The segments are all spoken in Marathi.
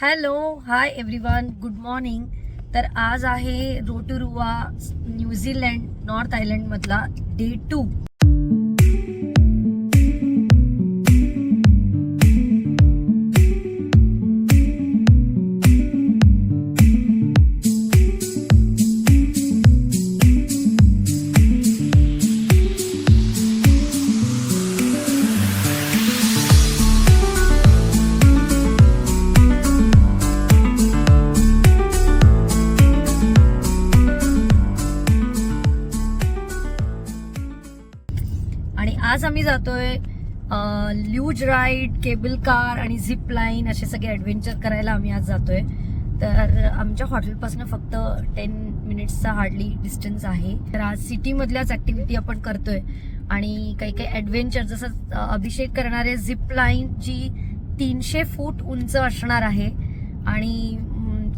Hello hi everyone good morning तर आज आहे रोटुरुवा न्यूझीलँड नॉर्थ आयलंडमधला डे टू. जातोय. ल्यूज राईड केबल कार आणि झिप लाईन असे सगळे ऍडव्हेंचर करायला आम्ही आज जातोय. तर आमच्या हॉटेलपासून फक्त टेन मिनिट्सचा हार्डली डिस्टन्स आहे. तर आज सिटीमधल्याच ऍक्टिव्हिटी आपण करतोय. आणि काही काही ऍडव्हेंचर जसं अभिषेक करणारे झिप लाईन जी तीनशे फूट उंच असणार आहे. आणि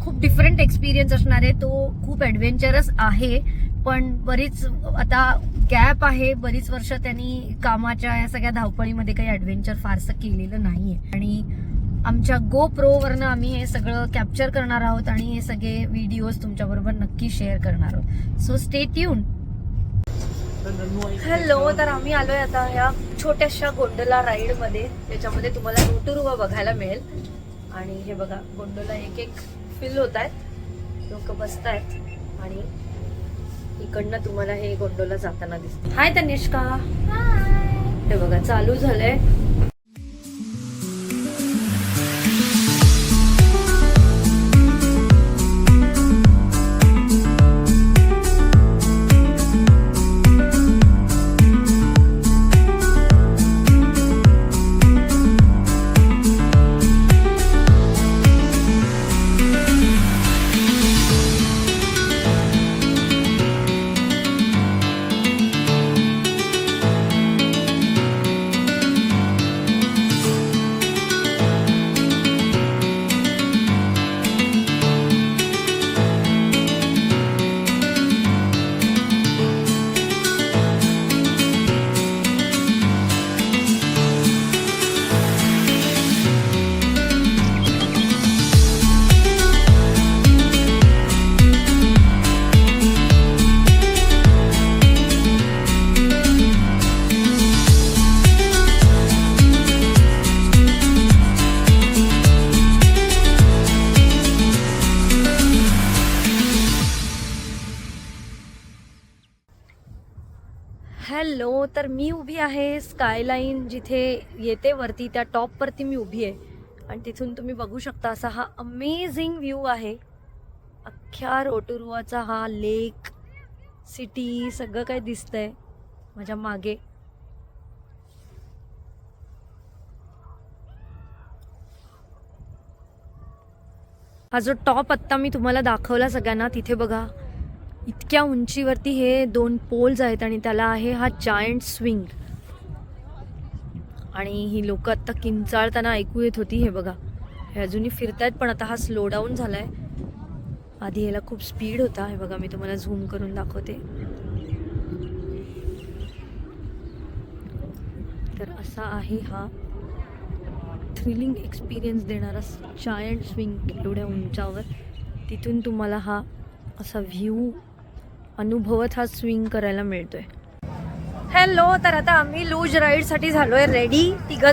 खूप डिफरंट एक्सपिरियन्स असणार आहे. तो खूप ॲडव्हेंचरस आहे. पण बरीच आता गॅप आहे बरीच वर्ष त्यांनी कामाच्या या सगळ्या धावपळीमध्ये काही ॲडव्हेंचर फारसं केलेलं नाहीये. आणि आमच्या गो प्रोवरनं आम्ही हे सगळं कॅप्चर करणार आहोत आणि हे सगळे व्हिडिओज तुमच्याबरोबर नक्की शेअर करणार आहोत. सो स्टे ट्यून हॅलो तर आम्ही आलोय आता या छोट्याशा गोंडला राईडमध्ये. त्याच्यामध्ये तुम्हाला रोटुरुवा बघायला मिळेल. आणि हे बघा गोंडोला एक एक फिल होत आहेत लोक बसत आहेत आणि इकडनं तुम्हाला हे गोंडोला जाताना दिसत. हाय तनिष्का. हे बघा चालू झालंय. हॅलो तर मी उभी आहे स्कायलाईन जिथे येते वरती त्या टॉपवरती मी उभी आहे. आणि तिथून तुम्ही बघू शकता असा हा अमेझिंग व्ह्यू आहे. अख्ख्या रोटुरुवाचा हा लेक सिटी सगळं काय दिसतंय माझ्या मागे. हा जो टॉप आत्ता मी तुम्हाला दाखवला सगळ्यांना तिथे बघा. इतक्या उंचीवरती हे दोन पोल्स आहेत आणि त्याला आहे हा जायंट स्विंग आणि ही लोक आत्ता किंचाळताना ऐकू येत होती हे बघा. हे अजूनही फिरतायत पण आता हा स्लो डाऊन झाला आहे आधी याला खूप स्पीड होता. हे बघा मी तुम्हाला झूम करून दाखवते. तर असा आहे हा थ्रिलिंग एक्सपिरियन्स देणारा जायंट स्विंग एवढ्या उंचावर. तिथून तुम्हाला हा असा व्ह्यू अनुभवत हा स्विंग करायला मिळतोय. हॅलो तर आता आम्ही लूज राईडसाठी झालोय. रेडी तिघ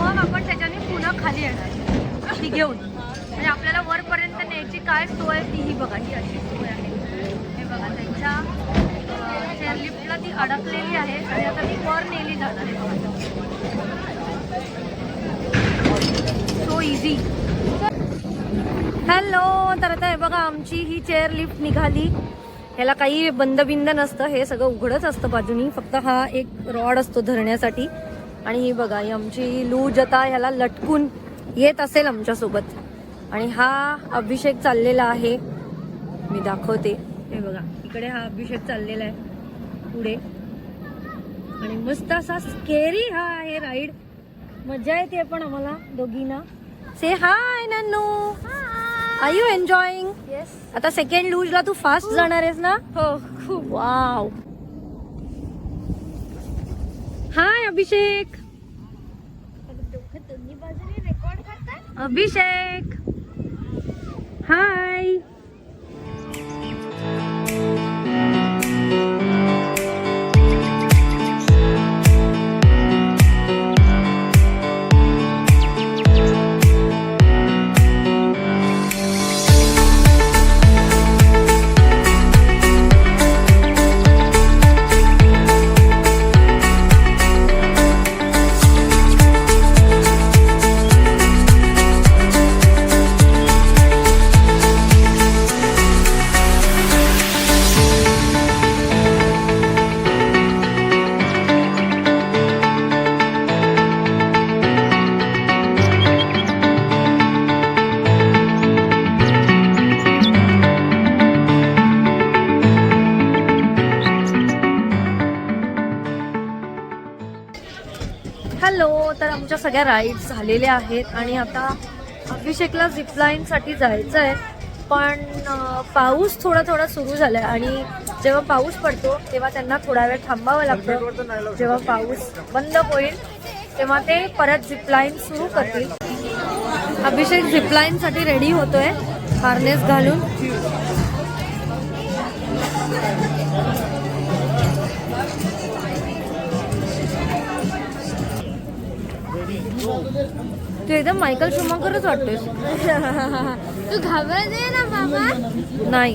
मग आपण त्याच्याने पुन्हा खाली येणार. ती घेऊन. म्हणजे आपल्याला वरपर्यंत न्यायची काय सोय तीही बघा. ही अशी सोय आहे. हे बघा त्यांच्या लिफ्टला चेअरलिफ्टला ती अडकलेली आहे आणि आता ती वर नेली जाणार आहे सो इझी हॅलो तर आता हे बघा आमची ही चेअर लिफ्ट निघाली. ह्याला काही बंद बिंद नसतं. हे सगळं उघडच असतं बाजूनी. फक्त हा एक रॉड असतो धरण्यासाठी. आणि ही बघा ही आमची लूज आता ह्याला लटकून येत असेल आमच्यासोबत. आणि हा अभिषेक चाललेला आहे. मी दाखवते. हे बघा इकडे हा अभिषेक चाललेला आहे. पुढे. आणि मस्त असा स्केरी हा आहे राईड मजा येते पण आम्हाला दोघींना. Say hi Nannu. Are you enjoying yes आता सेकंड लूजला तू फास्ट जाणार आहेस ना? हो खूप. वाव हाय अभिषेक. अभिषेक. हाय हॅलो तर आमच्या सगळ्या राईड्स झालेल्या आहेत आणि आता अभिषेकला झिपलाईन साठी जायचं आहे पण पाऊस थोडा थोडा सुरू झालाय आणि जेव्हा पाऊस पडतो तेव्हा त्यांना थोडा वेळ थांबावं लागतं. जेव्हा पाऊस बंद होईल तेव्हा ते परत झिपलाईन सुरू करतील. अभिषेक झिपलाईन साठी रेडी होतोय हार्नेस घालून. तू एकदम मायकल शुमाकरच वाटतोयस तू घाबरते ना बाबा नाही.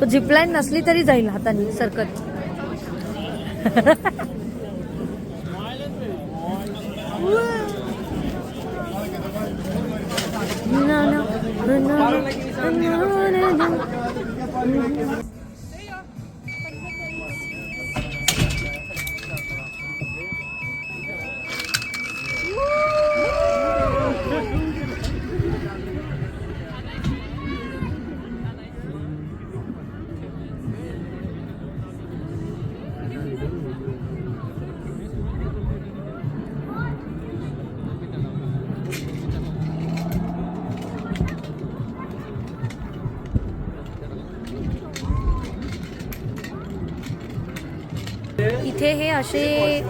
तो झिपलाईन नसली तरी जाईल हाताने सरकत. ना, ना, इथे हे असे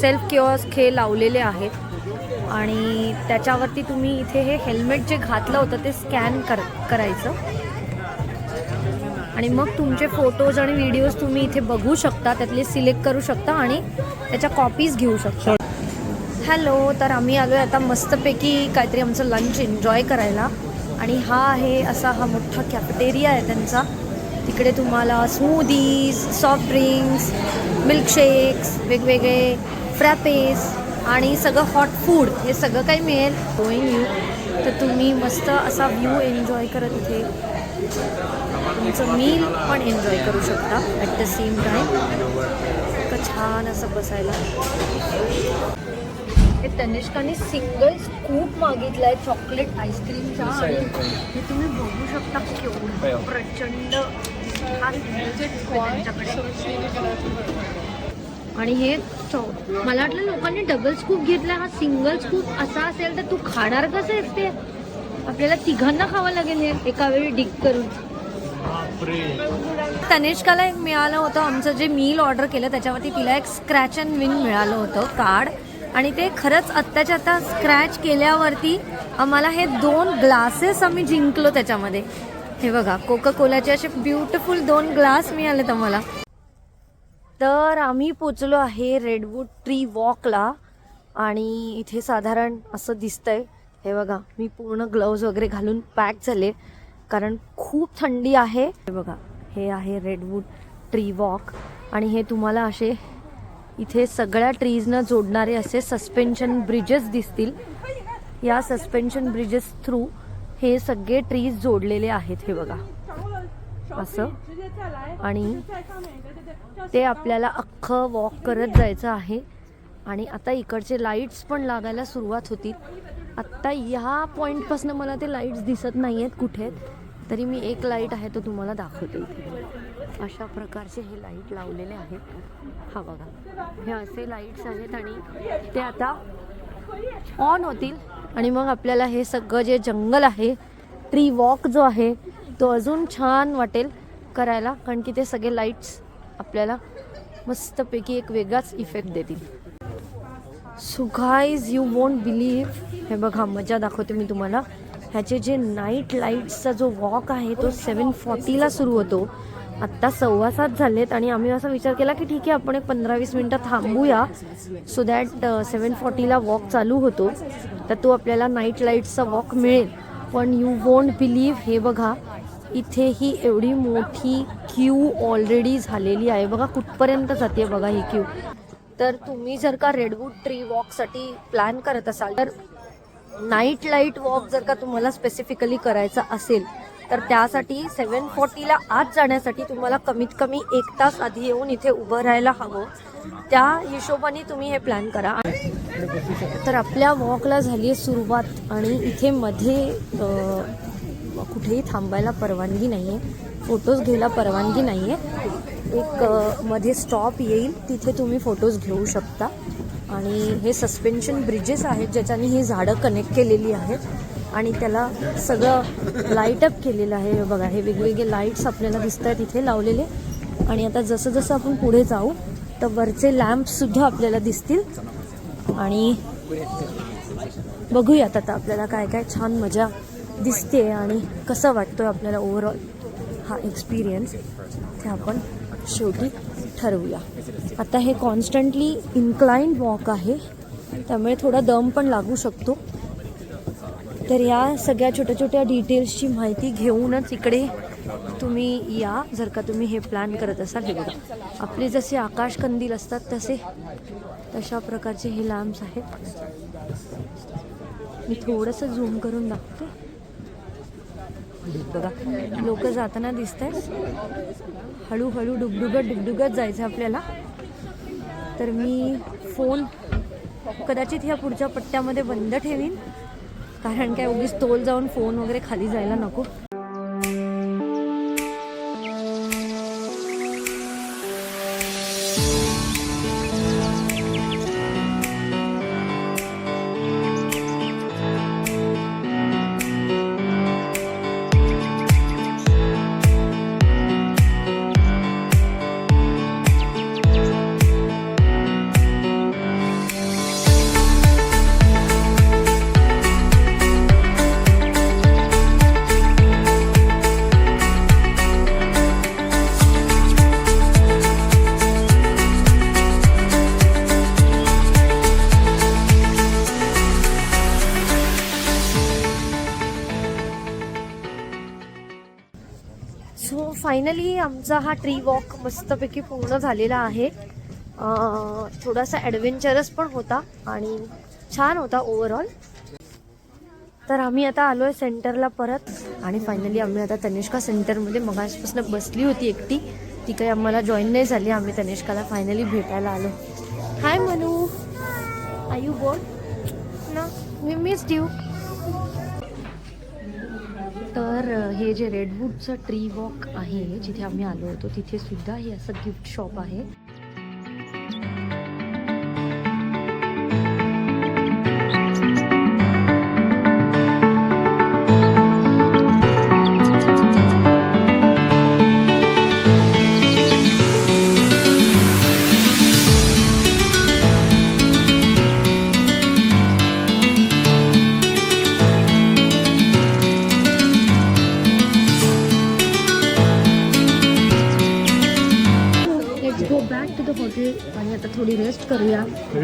सेल्फ किओस हे लावलेले आहेत. आणि त्याच्यावरती तुम्ही इथे हे हेल्मेट जे घातलं होतं ते स्कॅन कर करायचं. आणि मग तुमचे फोटोज आणि व्हिडिओज तुम्ही इथे बघू शकता त्यातले सिलेक्ट करू शकता आणि त्याच्या कॉपीज घेऊ शकता. हॅलो तर आम्ही आलो आहे आता मस्तपैकी काहीतरी आमचं लंच एन्जॉय करायला. आणि हा आहे असा हा मोठा कॅफेटेरिया आहे त्यांचा. तिकडे तुम्हाला स्मूदीज सॉफ्ट ड्रिंक्स मिल्कशेक्स वेगवेगळे फ्रॅपेस आणि सगळं हॉट फूड हे सगळं काही मिळेल. गोईंग यू तर तुम्ही मस्त असा व्ह्यू एन्जॉय करत इथे. तुमचं मील पण एन्जॉय करू शकता ॲट द सेम टाईम इतकं छान असं बसायला. हे तनिष्काने सिंगल स्कूप मागितलाय चॉकलेट आईस्क्रीमचा आणि हे तुम्ही बघू शकता केवढं प्रचंड आणि हे चौ- मला वाटलं लोकांनी डबल स्कूप घेतला हा सिंगल स्कूप असा असेल तर तू खाणार कसं आहेस ते? आपल्याला तिघांना खावं लागेल हे एका वेळी डिक करून. तनिष्काला एक मिळालं होतं आमचं जे मील ऑर्डर केलं त्याच्यावरती तिला एक स्क्रॅच अँड विन मिळालं होतं कार्ड आणि ते खरंच आत्ताच्या आता स्क्रॅच केल्यावरती आम्हाला हे दोन ग्लासेस आम्ही जिंकलो त्याच्यामध्ये. हे बघा कोका कोलाचे असे ब्युटिफुल दोन ग्लास मिळालेत आम्हाला. तर आम्ही पोचलो आहे रेडवूड ट्री वॉकला आणि इथे साधारण असं दिसतंय. हे बघा मी पूर्ण ग्लव्ज वगैरे घालून पॅक झाले कारण खूप थंडी आहे. हे बघा हे आहे रेडवूड ट्री वॉक आणि हे तुम्हाला असे इथे सगळ्या ट्रीजना जोडणारे असे सस्पेन्शन ब्रिजेस दिसतील. या सस्पेन्शन ब्रिजेस थ्रू हे सगळे ट्रीज जोडलेले आहेत हे बघा. असं. आणि ते आपल्याला अख्खं वॉक करत जायचं आहे. आणि आता इकडचे लाईट्स पण लागायला सुरुवात होती आत्ता ह्या पॉईंटपासून मला ते लाईट्स दिसत नाही आहेत. कुठे तरी मी एक लाइट आहे तो तुम्हाला दाखवते इथे. अशा प्रकारचे हे लाइट लावलेले आहेत. हा बघा. हे असे लाईट्स आहेत आणि ते आता ऑन होतील. आणि मग आपल्याला हे सगळं जे जंगल आहे ट्री वॉक जो आहे तो अजून छान वाटेल करायला कारण की ते सगळे लाईट्स आपल्याला मस्तपैकी एक वेगळाच इफेक्ट देतील. So guys you won't believe हे बघा मजा दाखवते मी तुम्हाला. ह्याचे जे नाईट लाईट्सचा जो वॉक आहे तो सेवन फॉर्टीला सुरू होतो. आत्ता सव्वा सात झालेत आणि आम्ही असा विचार केला की ठीक आहे आपण एक पंधरा वीस मिनटं थांबूया. सो दॅट सेवन फॉर्टीला वॉक चालू होतो. तर तो आपल्याला नाईट लाईटचा वॉक मिळेल. पण यू वोंट बिलीव्ह हे बघा इथे ही एवढी मोठी क्यू ऑलरेडी झालेली आहे. बघा कुठपर्यंत जाते बघा ही क्यू तर तुम्ही जर का रेडवूड ट्री वॉकसाठी प्लॅन करत असाल तर नाईट लाइट वॉक जर का तुम्हाला स्पेसिफिकली करायचा असेल तर त्यासाठी सेवन फोर्टीला आत जाण्यासाठी तुम्हाला कमीत कमी एक तास आधी येऊन इथे उभं राहायला हवं. त्या हिशोबाने तुम्ही हे प्लॅन करा. तर आपल्या वॉकला झाली आहे सुरुवात आणि इथे मध्ये कुठेही थांबायला परवानगी नाही आहे फोटोज घ्यायला परवानगी नाही आहे एक मध्ये स्टॉप येईल तिथे तुम्ही फोटोज घेऊ शकता. आणि हे सस्पेन्शन ब्रिजेस आहेत ज्याच्याने ही झाडं कनेक्ट केलेली आहेत. आणि त्याला सगळं लाईटअप केलेलं आहे. बघा हे वेगवेगळे लाईट्स आपल्याला दिसत आहेत इथे लावलेले. आणि आता जसं जसं आपण पुढे जाऊ तर वरचे लॅम्पसुद्धा आपल्याला दिसतील. आणि बघूयात आता आपल्याला काय काय छान मजा दिसते आणि कसं वाटतोय आपल्याला ओव्हरऑल हा एक्सपिरियन्स ते आपण शेवटी ठरवूया. आता हे कॉन्स्टंटली इन्क्लाइंड वॉक आहे. त्यामुळे थोडा दम पण लागू शकतो. तर या सगळ्या छोट्या छोट्या डिटेल्सची माहिती घेऊनच इकडे तुम्ही या जर का तुम्ही हे प्लॅन करत असाल. हे बघा आपले जसे आकाश कंदील असतात तसे तशा प्रकारचे हे लॅम्प्स आहेत. मी थोडंसं झूम करून दाखवते. बघा लोक जाताना दिसत आहेत हळूहळू डुगडुगत डुगडुगत जायचं आपल्याला. तर मी फोन कदाचित ह्या पुढच्या पट्ट्यामध्ये बंद ठेवीन. कारण काय उगीच तोल जाऊन फोन वगैरे खाली जायला नको. फायनली आमचा हा ट्री वॉक मस्तपैकी पूर्ण झालेला आहे. थोडासा ॲडव्हेंचरस पण होता आणि छान होता ओव्हरऑल तर आम्ही आता आलो आहे सेंटरला परत आणि फायनली आम्ही आता तनिष्का सेंटरमध्ये मगासपासून बसली होती एकटी. ती काही आम्हाला जॉईन नाही झाली आम्ही तनिष्काला फायनली भेटायला आलो. Hi Manu I you bored ना मी मिस ड्यू तर हे जे रेडवूडचं ट्री वॉक आहे जिथे आम्ही आलो होतो तिथे सुद्धा हे असं गिफ्ट शॉप आहे.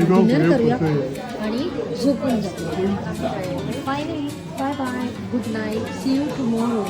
डिनर करूया. आणि झोपून जाऊया. Finally bye bye good night see you tomorrow